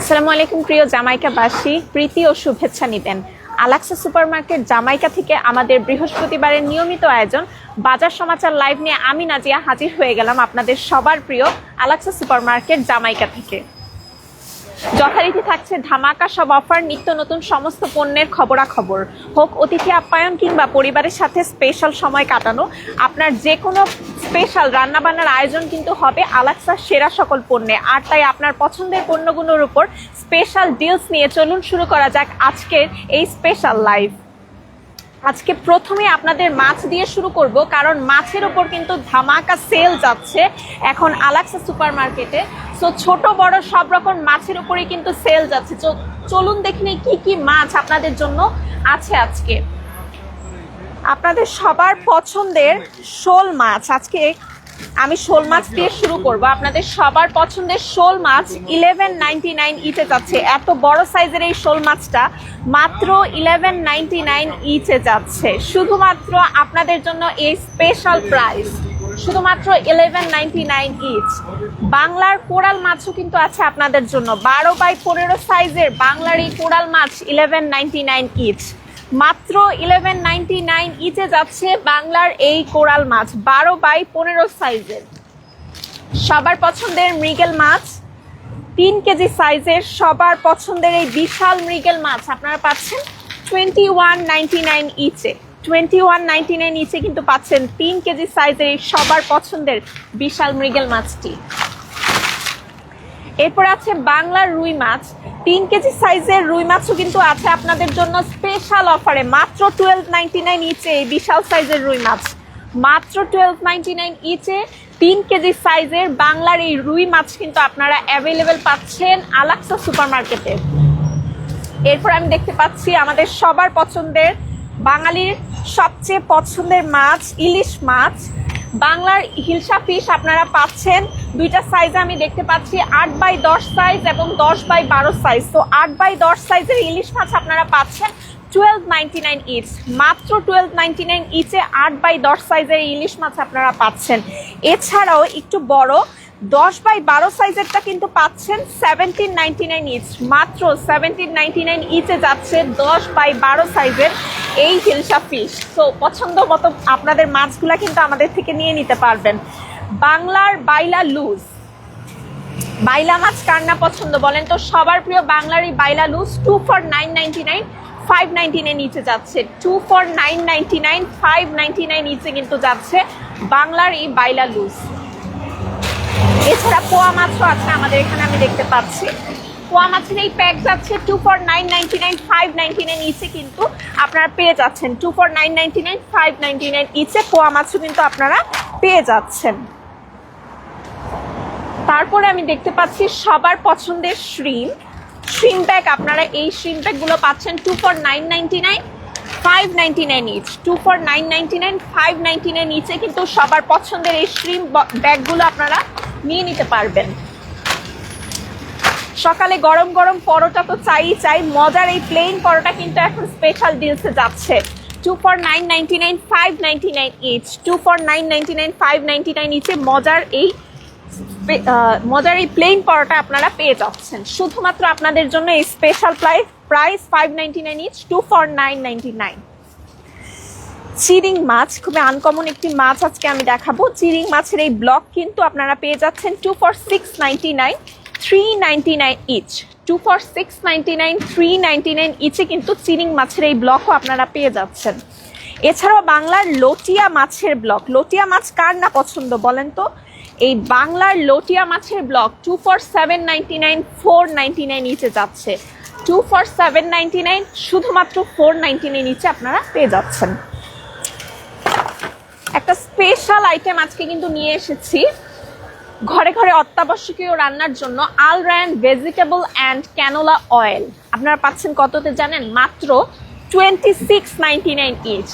আসসালামু আলাইকুম, প্রিয় জামাইকাবাসী। প্রীতি ও শুভেচ্ছা নিবেন। আলাক্সা সুপারমার্কেট জামাইকা থেকে আমাদের বৃহস্পতিবারের নিয়মিত আয়োজন, বাজার সমাচার লাইভ নিয়ে আমি নাজিয়া হাজির হয়ে গেলাম আপনাদের সবার প্রিয় আলাক্সা সুপারমার্কেট জামাইকা থেকে। যথারীতি থাকছে ধামাকা সব অফার, নিত্য নতুন সমস্ত পণ্যের খবরাখবর। হোক, অতিথি আপ্যায়ন কিংবা পরিবারের সাথে স্পেশাল সময় কাটানো, আপনার যে কোনো স্পেশাল রান্নাবান্নার আয়োজন কিন্তু হবে আলাক্সার সেরা সকল পণ্যে। আর তাই আপনার পছন্দের পণ্যগুলোর উপর স্পেশাল ডিলস নিয়ে চলুন শুরু করা যাক আজকের এই স্পেশাল লাইভ আজকে প্রথমে আপনাদের মাছ দিয়ে শুরু করব, কারণ মাছের ওপর কিন্তু ধামাকা সেল যাচ্ছে এখন আলাক্সা সুপার মার্কেটে সো ছোট, বড় সব রকম মাছের উপরে কিন্তু সেল যাচ্ছে। চলুন দেখিনি কি কি মাছ আপনাদের জন্য আছে আজকে। আপনাদের সবার পছন্দের শোল মাছ, আজকে আমি শোল মাছ দিয়ে শুরু করব। আপনাদের সবার পছন্দের শোল মাছ ইলেভেন নাইনটি নাইন ইচে যাচ্ছে। এত বড় সাইজের এই শোল মাছটা মাত্র ইলেভেন নাইনটি নাইন ইচে যাচ্ছে। শুধুমাত্র আপনাদের জন্য এই স্পেশাল প্রাইস শুধুমাত্র ইলেভেন নাইনটি নাইন ইচ বাংলার কোরাল মাছও কিন্তু আছে আপনাদের জন্য। বারো বাই পনেরো সাইজের বাংলার এই কোরাল মাছ ইলেভেন নাইনটি নাইন ইচ মাত্র ইলেভেন নাইনটি নাইন ইচে যাচ্ছে বাংলার এই কোরাল মাছ, বারো বাই পনেরো সাইজের। সবার পছন্দের মৃগেল মাছ, তিন কেজি সাইজের সবার পছন্দের এই বিশাল মৃগেল মাছ আপনারা পাচ্ছেন টোয়েন্টি ওয়ান নাইনটি নাইন ইচে। টোয়েন্টি ওয়ান নাইনটি নাইন ইচে কিন্তু পাচ্ছেন তিন কেজি সাইজের এই সবার পছন্দের বিশাল মৃগেল মাছটি। এরপর আছে বাংলার রুই মাছ। তিন কেজি সাইজের রুই মাছও কিন্তু আছে আপনাদের জন্য স্পেশাল অফারে মাত্র টুয়েলভ নাইনটি নাইন ইচে এই বিশাল সাইজের রুই মাছ। মাত্র টুয়েলভ নাইনটি নাইন ইচে তিন কেজি সাইজের বাংলার এই রুই মাছ কিন্তু আপনারা অ্যাভেলেবেল পাচ্ছেন আলাক্সা সুপার মার্কেটে এরপর আমি দেখতে পাচ্ছি আমাদের সবার পছন্দের বাঙালির সবচেয়ে পছন্দের মাছ, ইলিশ মাছ। বাংলার হিলসা ফিশ আপনারা পাচ্ছেন। দুইটা সাইজ আমি দেখতে পাচ্ছি, আট বাই দশ সাইজ এবং দশ বাই বারো সাইজ তো আট বাই দশ সাইজের ইলিশ মাছ আপনারা পাচ্ছেন টুয়েলভ নাইনটি নাইন ইচ মাত্র টুয়েলভ নাইনটি নাইন ইচে আট বাই দশ সাইজের ইলিশ মাছ আপনারা পাচ্ছেন। এছাড়াও একটু বড় দশ বাই বারো সাইজেরটা কিন্তু পাচ্ছেন সেভেন্টিন নাইনটি নাইন ইচ মাত্র সেভেন্টিন নাইনটি নাইন ইচে যাচ্ছে দশ বাই বারো সাইজের এই হিলসা ফিশ তো পছন্দ মতো আপনাদের মাছগুলা কিন্তু আমাদের থেকে নিয়ে নিতে পারবেন। বাংলার বাইলা লুজ। বাইলা মাছ কার না পছন্দ বলেন তো? সবার প্রিয় বাংলার এই বাইলা loose two for nine ninety nine five ninety nine নিচে যাচ্ছে। Two for nine ninety nine five ninety nine নিচে কিন্তু যাচ্ছে বাংলার এই বাইলা লুজ। এছাড়া পোয়া মাছও আছে আমাদের এখানে, আমি দেখতে পাচ্ছি। পোয়া মাছের এই প্যাক যাচ্ছে two for nine ninety nine five ইচে কিন্তু আপনারা পেয়ে যাচ্ছেন। Two for nine nine five nine ইচে পোয়া মাছও কিন্তু আপনারা পেয়ে যাচ্ছেন। তারপরে আমি দেখতে পাচ্ছি সবার পছন্দের শ্রিম শ্রিম ব্যাগ আপনারা এই শ্রিম ব্যাগগুলো পাচ্ছেন two for nine ninety nine five ninety nine each two for nine ninety nine five ninety nine ইচে কিন্তু সবার পছন্দের এই শ্রিম ব্যাগগুলো আপনারা নিয়ে নিতে পারবেন। সকালে গরম গরম পরোটা তো চাই চাই, মজার এই প্লেন পরোটা কিন্তু এখন স্পেশাল ডিলসে যাচ্ছে। Two for nine ninety nine five nine each two for nine nine five nine ইচে মজার এই মজার এই প্লেন পরোটা আপনারা পেয়ে যাচ্ছেন। শুধুমাত্র আপনাদের জন্য এই special price price five nine each two for nine ninety nine চিরিং মাছ, খুবই আনকমন একটি মাছ আজকে আমি দেখাবো। চিরিং মাছের এই ব্লক কিন্তু আপনারা পেয়ে যাচ্ছেন two for six ninety nine three nine each two for six ninety nine three nine ইচে কিন্তু চিরিং মাছের এই ব্লকও আপনারা পেয়ে যাচ্ছেন। এছাড়াও বাংলার লটিয়া মাছের ব্লক লটিয়া মাছ কার না পছন্দ বলেন তো? এই বাংলার লটিয়া মাছের block two for seven ninety nine four nine নিচে যাচ্ছে। Two for seven ninety nine শুধুমাত্র ফোর নাইনটি নাইন নিচে আপনারা পেয়ে যাচ্ছেন। একটা স্পেশাল আইটেম আজকে কিন্তু নিয়ে এসেছি। ঘরে ঘরে অত্যাবশ্যকীয় রান্নার জন্য আলরায়ন ভেজিটেবল অ্যান্ড ক্যানোলা অয়েল আপনারা পাচ্ছেন কততে জানেন? মাত্র twenty six ninety nine each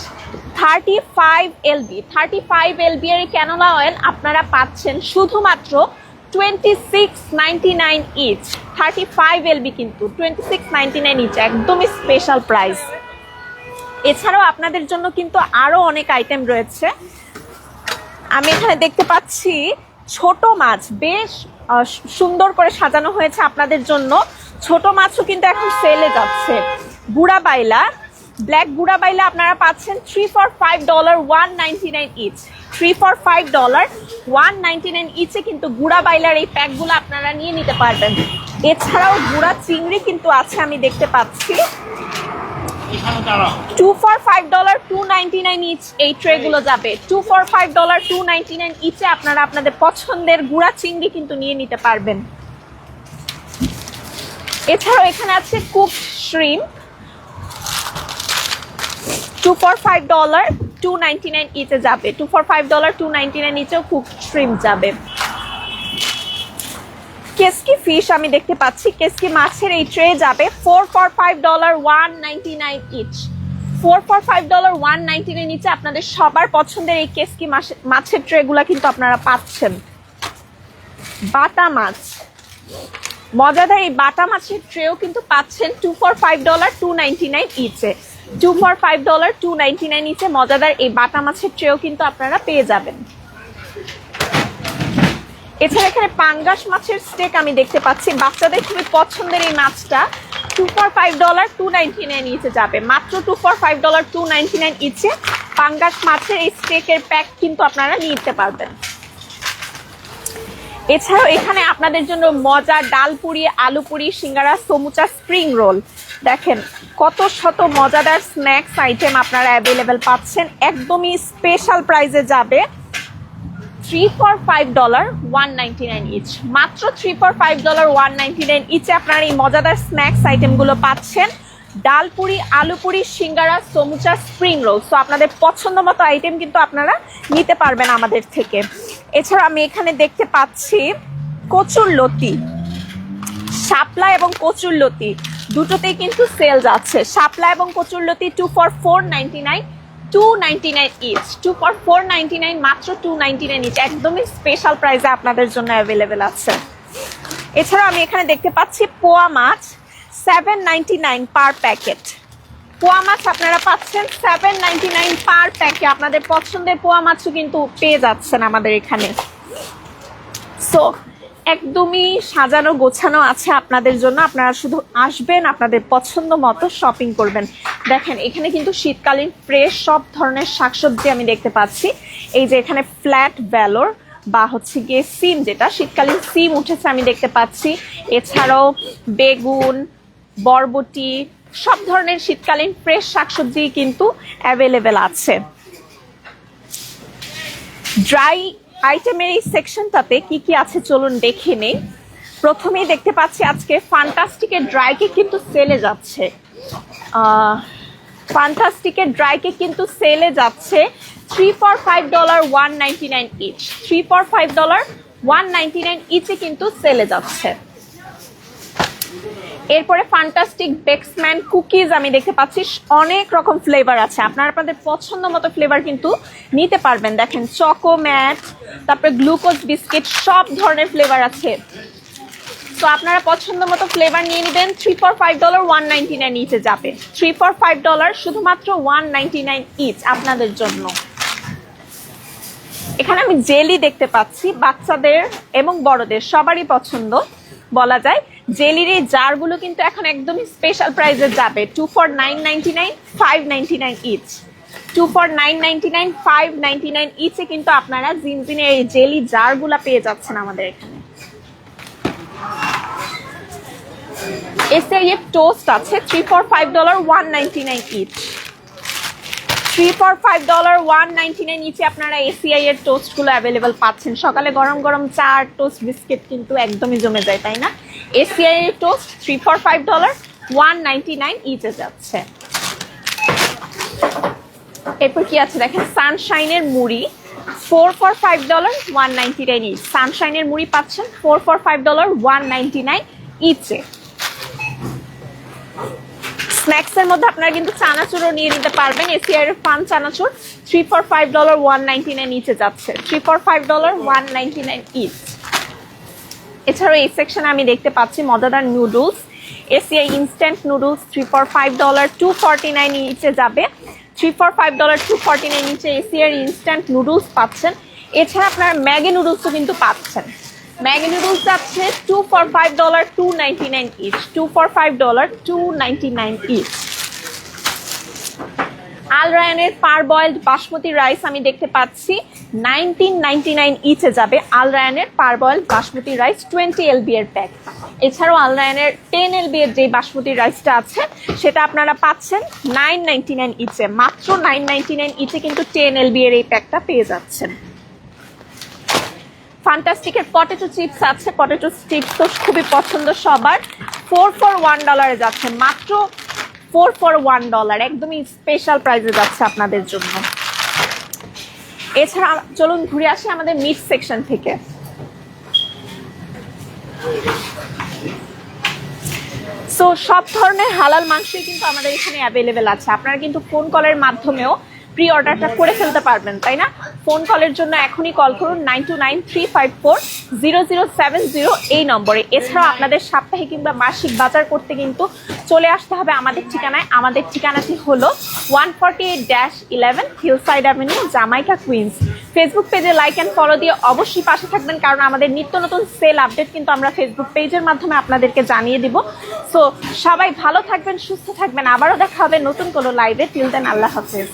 thirty five LB thirty five LB এর ক্যানোলা অয়েল আপনারা পাচ্ছেন শুধুমাত্র twenty six ninety nine each thirty five LB কিন্তু twenty six ninety nine each একদমই স্পেশাল প্রাইস এছাড়াও আপনাদের জন্য কিন্তু আরও অনেক আইটেম রয়েছে। আমি এখানে দেখতে পাচ্ছি ছোট মাছ, বেশ সুন্দর করে সাজানো হয়েছে আপনাদের জন্য। ছোট মাছও কিন্তু এখন সেলে যাচ্ছে। বুড়া বাইলা ব্ল্যাক বুড়া বাইলা আপনারা পাচ্ছেন three for five dollar one ninety nine each three for five dollar one ninety nine ইচে কিন্তু গুড়া বাইলার এই প্যাকগুলো আপনারা নিয়ে নিতে পারবেন। এছাড়াও গুড়া চিংড়ি কিন্তু আছে আমি দেখতে পাচ্ছি। Two for five dollar two ninety nine each এই ট্রেগুলো যাবে। Two for five dollar two ninety nine ইচে আপনারা আপনাদের পছন্দের গুড়া চিংড়ি কিন্তু নিয়ে নিতে পারবেন। এছাড়াও এখানে আছে cook shrimp two for five dollar two ninety nine ইচে যাবে। Two for five dollar two ninety nine ইচেও cook shrimp যাবে। কেসকি ফিশ আমি দেখতে পাচ্ছি। কেসকি মাছের এই ট্রে যাবে four for five dollar one ninety nine each four for five dollar one ninety nine ইচে আপনাদের সবার পছন্দের এই কেসকি মাছ- মাছের ট্রেগুলা কিন্তু আপনারা পাচ্ছেন। বাটা মাছ। মজাদার এই বাটা মাছের ট্রেও কিন্তু পাচ্ছেন two for five dollar two ninety nine ইচে two for five dollar two ninety nine ইচে মজাদার এই বাটা মাছের ট্রেও কিন্তু আপনারা পেয়ে যাবেন। এছাড়া এখানে পাঙ্গাস মাছের স্টেক আমি দেখতে পাচ্ছি। বাচ্চাদের খুবই পছন্দের এই মাছটা two for five dollar two ninety nine ইচে যাবে। মাত্র two for five dollar two ninety nine ইচে পাঙ্গাস মাছের এই স্টেকের প্যাক কিন্তু আপনারা নিতে পারবেন। এছাড়াও এখানে আপনাদের জন্য মজা ডাল পুরি, আলু পুরি, সিঙ্গারা, সমুচা স্প্রিং রোল দেখেন, কত শত মজাদার স্ন্যাক্স আইটেম আপনারা অ্যাভেলেবেল পাচ্ছেন। একদমই স্পেশাল প্রাইজে যাবে। Three for five dollar one ninety nine each মাত্র three for five dollar one ninety nine ইচে আপনারা এই মজাদার স্ন্যাক্স আইটেমগুলো পাচ্ছেন। ডাল পুরি আলু পুরি সিঙ্গারা, সমুচা স্প্রিং রোল সো আপনাদের পছন্দ মতো আইটেম কিন্তু আপনারা নিতে পারবেন আমাদের থেকে। এছাড়া আমি এখানে দেখতে পাচ্ছি কচুর লতি। শাপলা এবং কচুর লতি। দুটোতেই কিন্তু সেল যাচ্ছে শাপলা এবং কচুর লতি two for four ninety nine two ninety nine each two for four ninety nine মাত্র টু নাইনটি নাইন ইচ একদমই স্পেশাল প্রাইসে আপনাদের জন্য অ্যাভেলেবেল আছে। এছাড়া আমি এখানে দেখতে পাচ্ছি পোয়া মাছ seven ninety nine per packet পোয়া মাছ আপনারা পাচ্ছেন seven ninety nine per packet আপনাদের পছন্দের পোয়া মাছও কিন্তু পেয়ে যাচ্ছেন আমাদের এখানে। সো একদমই সাজানো গোছানো আছে আপনাদের জন্য। আপনারা শুধু আসবেন, আপনাদের পছন্দ মতো শপিং করবেন। দেখেন, এখানে কিন্তু শীতকালীন ফ্রেশ সব ধরনের শাকসবজি আমি দেখতে পাচ্ছি। এই যে এখানে ফ্ল্যাট ভ্যালোর বা হচ্ছে গিয়ে সিম যেটা, শীতকালীন সিম উঠেছে আমি দেখতে পাচ্ছি। এছাড়াও বেগুন, বরবটি, সব ধরনের শীতকালীন ফ্রেশ শাকসবজি কিন্তু অ্যাভেলেবেল আছে। ড্রাই আইটেমের এই সেকশনটাতে কি কি আছে চলুন দেখে নেই। প্রথমেই দেখতে পাচ্ছি আজকে ফান্টাস্টিকের ড্রাই কেক কিন্তু সেলে যাচ্ছে। ফান্টাস্টিকের ড্রাই কেক কিন্তু সেলে যাচ্ছে three for five dollar one ninety nine each three for five dollar one ninety nine ইচে কিন্তু সেলে যাচ্ছে। এরপরে ফান্টাস্টিক বেক্সম্যান কুকিজ আমি দেখতে পাচ্ছি। অনেক রকম ফ্লেভার আছে। আপনারা আপনাদের পছন্দ মতো ফ্লেভার কিন্তু নিতে পারবেন। দেখেন চকো ম্যাট তারপরে গ্লুকোজ বিস্কিট সব ধরনের ফ্লেভার আছে। তো আপনারা পছন্দ মতো ফ্লেভার নিয়ে নেবেন। Three for five dollar one ninety nine ইচে যাবে। থ্রি ফর ফাইভ ডলার শুধুমাত্র ওয়ান নাইনটি নাইন ইচ আপনাদের জন্য। এখানে আমি জেলি দেখতে পাচ্ছি, বাচ্চাদের এবং বড়দের, সবারই পছন্দ বলা যায়। জেলির এই জারগুলো কিন্তু এখন একদমই স্পেশাল প্রাইসে যাবে। Two for nine ninety nine five ninety nine each two for nine ninety nine five ninety nine ইচে কিন্তু আপনারা জিনজিনের এই জেলি জারগুলা পেয়ে যাচ্ছেন আমাদের এখানে। এসে টোস্ট আছে three for five dollar one ninety nine each three for five dollar one ninety nine নিচে আপনারা এসিআই এর টোস্টগুলো অ্যাভেলেবেল পাচ্ছেন। সকালে গরম গরম চা আর টোস্ট বিস্কিট কিন্তু একদমই জমে যায়, তাই না? এসিআই এর toast three for five dollar one ninety nine ইচে যাচ্ছে। এরপর কি আছে দেখেন? সানশাইনের মুড়ি four for five dollar one ninety nine each সানশাইনের মুড়ি পাচ্ছেন four for five dollar one ninety nine ইচে snacks এর মধ্যে আপনারা কিন্তু চানাচুরও নিয়ে নিতে পারবেন। এসিআর এর fun chanachur three for five dollar one ninety nine নিচে যাচ্ছে। Three for five dollar one ninety nine each এছাড়াও এই সেকশনে আমি দেখতে পাচ্ছি মজাদার noodles ACI instant noodles three for five dollar two forty nine নিচে যাবে। Three for five dollar two forty nine নিচে এসিআর ইনস্ট্যান্ট নুডলস পাচ্ছেন। এছাড়া আপনারা ম্যাগি নুডলসও কিন্তু পাচ্ছেন। ম্যাগি নুডলস যাচ্ছে two for five dollar two ninety nine each two for five dollar two ninety nine each Al রায়ানের পার বয়েলড বাসমতি রাইস আমি দেখতে পাচ্ছি নাইনটিন নাইনটি নাইন ইচে যাবে আল রায়ানের parboiled basmati rice twenty LB এর pack এছাড়াও Al রায়ানের ten LB এর যে বাসমতি রাইসটা আছে, সেটা আপনারা পাচ্ছেন নাইন নাইনটি নাইন ইচে মাত্র নাইন নাইনটি নাইন ইচে কিন্তু টেন এলবি এর এই প্যাকটা পেয়ে যাচ্ছেন। ফান্টাস্টিকের পটেটো চিপস আছে পটেটো চিপস তো খুবই পছন্দ সবার। ফোর ফর ওয়ান ডলারে যাচ্ছে, মাত্র ফোর ফর ওয়ান ডলার একদমই স্পেশাল প্রাইসে যাচ্ছে আপনাদের জন্য। এছাড়া চলুন ঘুরে আসি আমাদের মিট সেকশন থেকে। সো সব ধরনের হালাল মাংসই কিন্তু আমাদের এখানে অ্যাভেলেবেল আছে। আপনারা কিন্তু ফোন কলের মাধ্যমেও প্রি অর্ডারটা করে ফেলতে পারবেন, তাই না? ফোন কলের জন্য এখনই কল করুন nine two nine three five four zero zero seven zero এই নম্বরে। এছাড়াও আপনাদের সাপ্তাহিক কিংবা মাসিক বাজার করতে কিন্তু চলে আসতে হবে আমাদের ঠিকানায়। আমাদের ঠিকানাটি হলো one forty eight dash eleven Hillside Avenue Jamaica Queens Facebook পেজে লাইক অ্যান্ড ফলো দিয়ে অবশ্যই পাশে থাকবেন, কারণ আমাদের নিত্য নতুন সেল আপডেট কিন্তু আমরা ফেসবুক পেজের মাধ্যমে আপনাদেরকে জানিয়ে দিব। সো সবাই ভালো থাকবেন, সুস্থ থাকবেন। আবারও দেখা হবে নতুন কোনো লাইভে টিল দেন আল্লাহ হাফেজ।